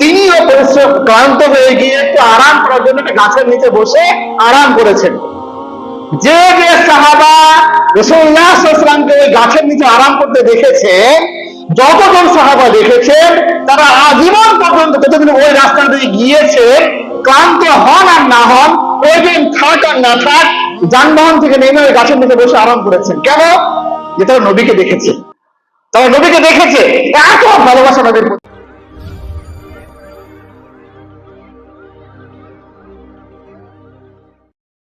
তিনিও পরিশ্রম ক্লান্ত হয়ে গিয়ে একটু আরাম করার জন্য একটা গাছের নিচে বসে আরাম করেছেন। যে যে সাহাবা রসুল্লাহামকে ওই গাছের নিচে আরাম করতে দেখেছে, যতজন সাহাবা দেখেছেন, তারা আজীবন পর্যন্ত যতদিন ওই রাস্তা দিয়ে গিয়েছে, ক্লান্ত হন আর না হন, ওই দিন থাক আর না থাক, যানবাহন থেকে নেমে ওই গাছের নিচে বসে আরাম করেছেন। কেন? যে তারা নবীকে দেখেছে। তারা নবীকে দেখেছে। এত ভালোবাসা নবীর